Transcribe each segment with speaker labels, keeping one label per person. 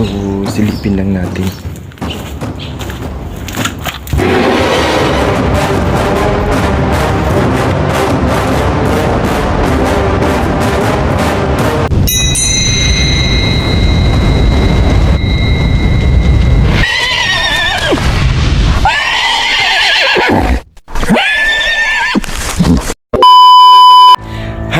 Speaker 1: So, silipin lang natin.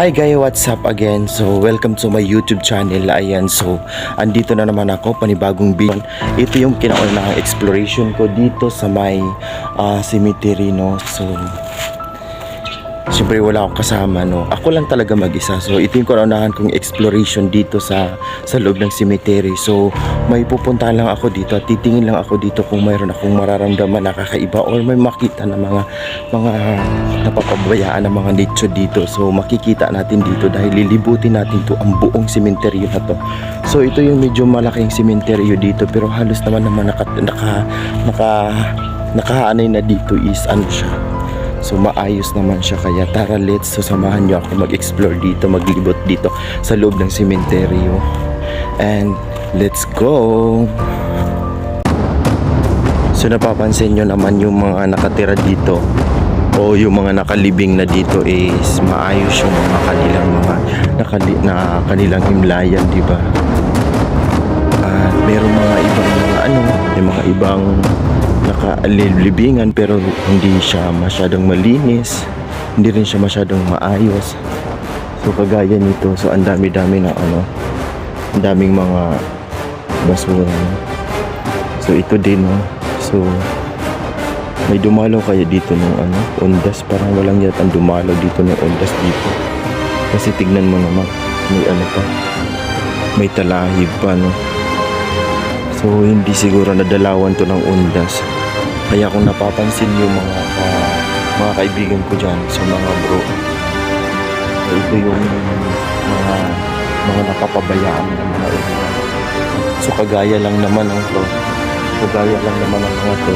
Speaker 1: Hi guys, what's up again? So, welcome to my YouTube channel. Ayan, so, andito na naman ako, panibagong video. Ito yung kinaunahang exploration ko dito sa may ah, cemetery, no? So, Siyempre wala akong kasama no. Ako lang talaga mag-isa. So ito yung kaunahan kong exploration dito sa sa loob ng cemetery. So may pupuntahan lang ako dito at titingin lang ako dito kung mayroon akong mararamdaman na kakaiba or may makita na mga mga napapabayaan ng mga nicho dito. So makikita natin dito dahil lilibutin natin to ang buong cemetery na to. So ito yung medyo malaking cemetery dito pero halos naman naman naka naka naka nakahanay na dito is ano siya So maayos naman siya kaya tara let's so samahan niyo ako mag-explore dito, maglibot dito sa loob ng sementeryo. And let's go! So napapansin nyo naman yung mga nakatira dito o yung mga nakalibing na dito is maayos yung mga kanilang mga nakali, na kanilang himlayan, di ba? At merong mga ibang mga ano, may mga ibang nakalibingan pero hindi siya masyadong malinis. Hindi rin siya masyadong maayos. So kagaya nito, so ang dami-dami na ano, ang daming mga basura. So ito din, no? So may dumalaw kaya dito ng ano, undas. Parang walang yatang dumalaw dito ng undas dito. Kasi tignan mo naman, may ano pa, may talahib pa, no? So, hindi siguro nadalawan to ng undas. Kaya kung napapansin yung mga ka- mga kaibigan ko dyan, sa mga bro, ito yung mga mga napapabayaan ng mga area. So, kagaya lang naman ang to. Kagaya lang naman ang mga to.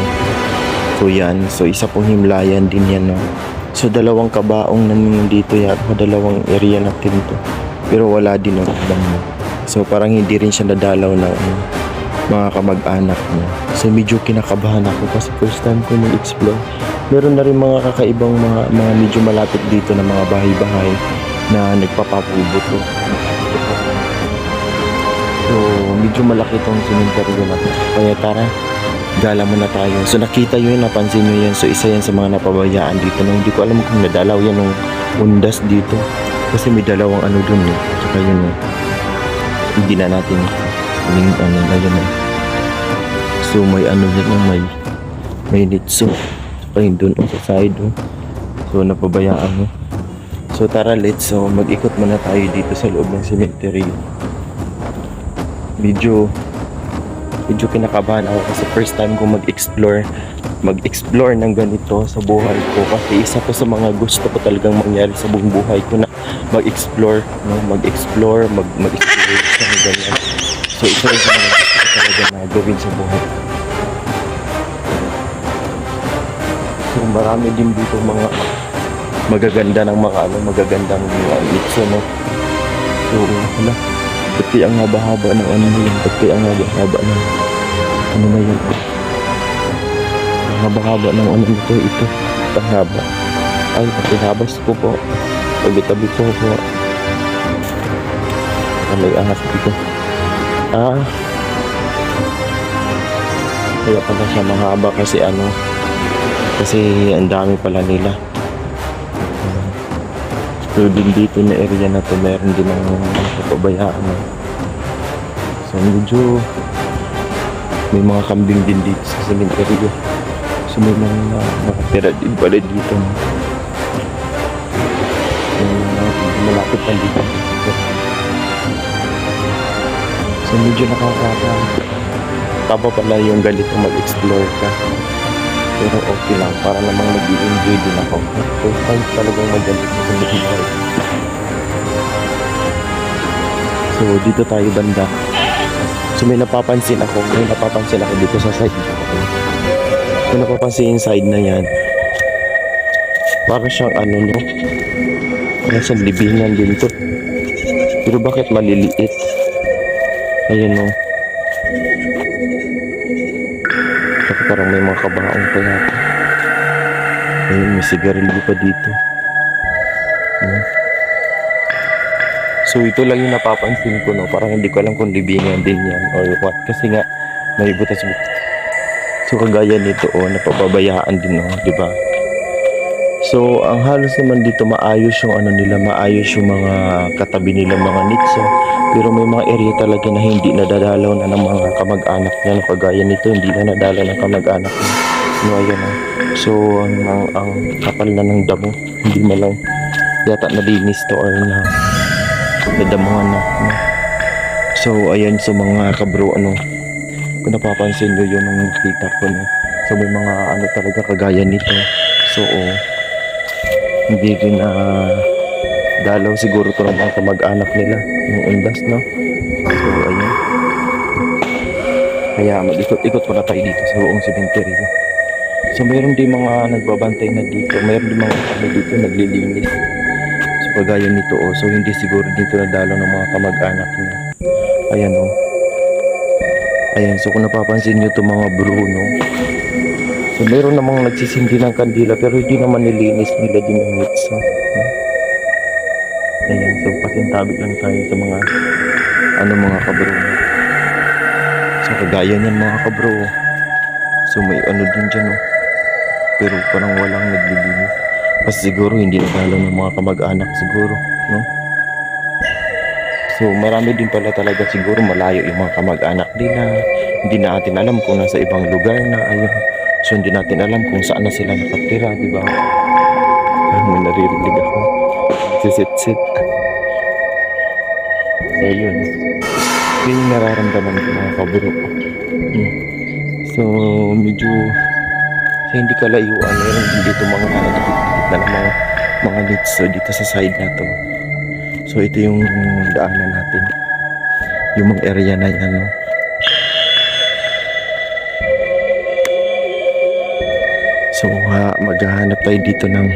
Speaker 1: So, yan. So, isa pong himlayan din yan, no? So, dalawang kabaong na nandito yan. O, dalawang area natin to. Pero wala din ang ibang So, parang hindi rin siya nadalaw ng ano, mga kamag-anak niya. So medyo kinakabahan ako kasi first time ko nag-explore. Meron na rin mga kakaibang mga, mga medyo malapit dito na mga bahay-bahay na nagpapapubo to. So medyo malaki tong cemetery na to. Kaya tara, gala muna tayo. So nakita yun, napansin nyo yan. So isa yan sa mga napabayaan dito. No, hindi ko alam kung nadalaw yan ng undas dito. Kasi may dalawang ano dun eh. Tsaka yun eh. Hindi na natin yung ano na yun eh. So may ano yung may may nitso. Tsaka yun dun oh, sa side oh. So napabayaan mo. So tara let's so mag-ikot muna tayo dito sa loob ng cemetery. Medyo medyo kinakabahan ako kasi first time ko mag-explore mag-explore ng ganito sa buhay ko kasi isa to sa mga gusto ko talagang mangyari sa buong buhay ko na mag-explore no mag-explore mag mag-explore sa ganyan so isa rin sa mga gusto ko talaga na gawin sa buhay ko. Marami din dito mga magaganda ng mga ano magagandang mga itso no? So wala. Pati ang haba-haba ng ano na yun pati ang haba-haba ng ano na yun. Ang haba-haba ng ano ito ito. Ang haba. Ay pati habas ko po. Tabi-tabi ko po. Ah, may ahas dito. Ah. Kaya pala siya mahaba kasi ano kasi ang dami pala nila So din dito na area na to meron din ng kapabayaan. So medyo may mga kambing din dito sa cemetery. So may mga nakatira din pala dito. malapit na dito. So medyo nakakaka taba pala yung ganito mag-explore ka. Pero okay lang, para namang nag-enjoy din ako. First time talagang magalit sa cemetery. So, dito tayo banda. So, may napapansin ako. May napapansin ako dito sa side. May napapansin yung side na yan. Para siyang ano, no? Siyang libingan din to. Pero bakit maliliit? Ayan, no? Parang may mga kabaong pa yata. Ayun, may sigarilyo pa dito. Ayun. So ito lang yung napapansin ko no, parang hindi ko alam kung libingan din yan or what. Kasi nga, may butas-butas. So kagaya nito, oh, napababayaan din no, di ba? So, ang halos naman dito maayos yung ano nila, maayos yung mga katabi nila mga nitso. Pero may mga area talaga na hindi nadadalaw na ng mga kamag-anak niya. Kagaya nito, hindi na nadalaw ng kamag-anak niya. No, ayan oh. So, ang, ang, ang kapal na ng damo. Hindi man lang yata nalinis to or na nadamuhan na. No? So, ayan so mga kabro, ano, kung napapansin nyo yun nung nakita ko, no? So, may mga ano talaga kagaya nito. So, oh, hindi rin na dalaw siguro to ng mga kamag-anak nila yung undas no? So ayun. Kaya mag-ikot-ikot muna tayo dito sa buong sementeryo. So mayroon din mga nagbabantay na dito mayroon din mga ano dito naglilinis. So kagaya nito oh so hindi siguro dito na dalaw ng mga kamag-anak niya ayan oh. Ayan so kung napapansin nyo itong mga Bruno So meron namang nagsisindi ng kandila pero hindi naman nilinis nila din yung mitso. No? Ayan, so pasintabi lang tayo sa mga ano mga kabro. So kagaya niyan mga kabro. So may ano din dyan oh. Pero parang walang naglilinis. Kasi siguro hindi nagalaw ng mga kamag-anak siguro. No? So marami din pala talaga siguro malayo yung mga kamag-anak nila. Hindi natin alam kung nasa ibang lugar na. Ayun. So hindi natin alam kung saan na sila nakatira, di ba? Ay, may naririnig ako. Sisit-sit. So yun. Yun yung nararamdaman ko mga kaburo. Hmm. So medyo sa hindi kalayuan, meron din dito mga nagpipit na ng mga mga leads so, dito sa side na to. So ito yung daanan natin. Yung mga area na yan. No? So, ha, maghahanap tayo dito ng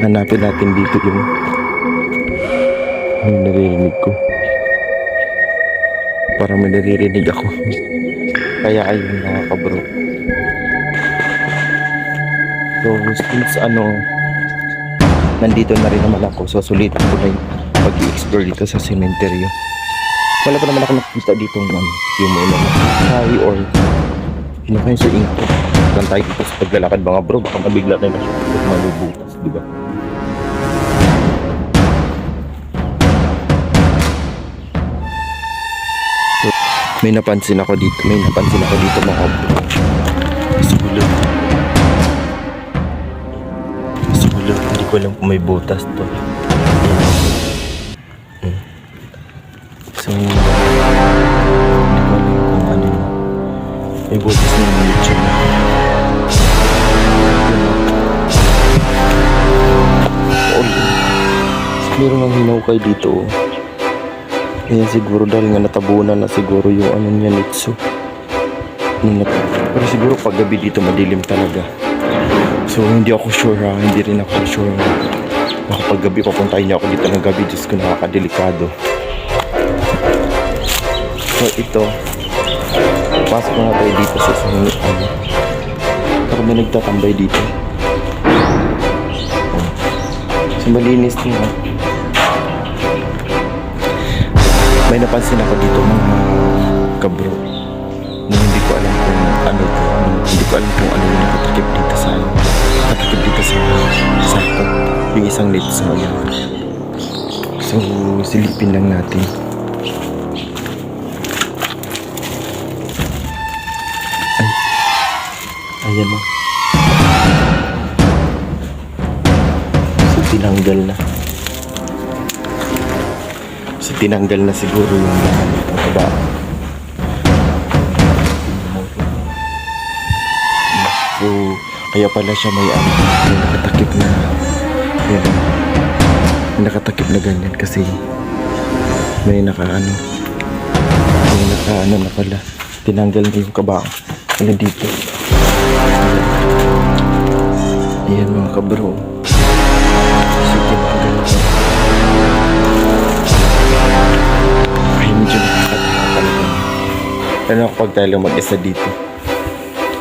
Speaker 1: hanapin natin dito yung yung naririnig ko. Para may naririnig ako. Kaya ayun mga kabro. So, since ano, nandito na rin naman ako, so sulitan ko na yung pag-i-explore dito sa cementerio. Wala pa naman ako nakikita dito ng ano, yung muna na hay or Kinakain sa ingat. Kan tayo dito sa paglalakad mga bro, baka mabigla na yung malubutas, di ba? May napansin ako dito, may napansin ako dito mga bro. Sa ulo, hindi ko alam kung may butas to. Meron ng hinukay dito. oh. Kaya siguro dahil nga natabunan na siguro yung ano niya nitso. Nat- Pero siguro pag gabi dito madilim talaga. So hindi ako sure ha, hindi rin ako sure. Baka pag gabi papuntahin niya ako dito ng gabi, Diyos ko nakakadelikado. So ito, Pasok na tayo dito sa isang ano. Ako may nagtatambay dito. So malinis din May napansin ako dito mga kabro. Na hindi ko alam kung ano to. Hindi ko alam kung ano yung nakatakip dito sa ano. Nakatakip dito sa sakot. Yung isang net sa yan. So silipin lang natin. Ayan o. So, tinanggal na. So, tinanggal na siguro yung ano, kaba. So, kaya pala siya may ano, may nakatakip na, yun, may nakatakip na ganyan kasi may naka ano, may naka ano na pala, tinanggal na yung kaba. Ano dito. Ayan mga kabro. Medyo nakakatawa talaga. Lalo na kapag tayo mag-isa dito.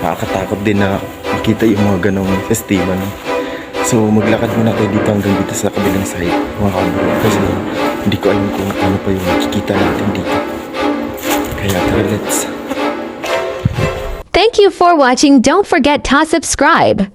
Speaker 1: Nakakatakot din na makita yung mga ganong sistema. No? So, maglakad muna tayo dito hanggang dito sa kabilang side, mga kabro. Kasi hindi ko alam kung ano pa yung makikita natin dito. Kaya tara, let's.
Speaker 2: Thank you for watching. Don't forget to subscribe.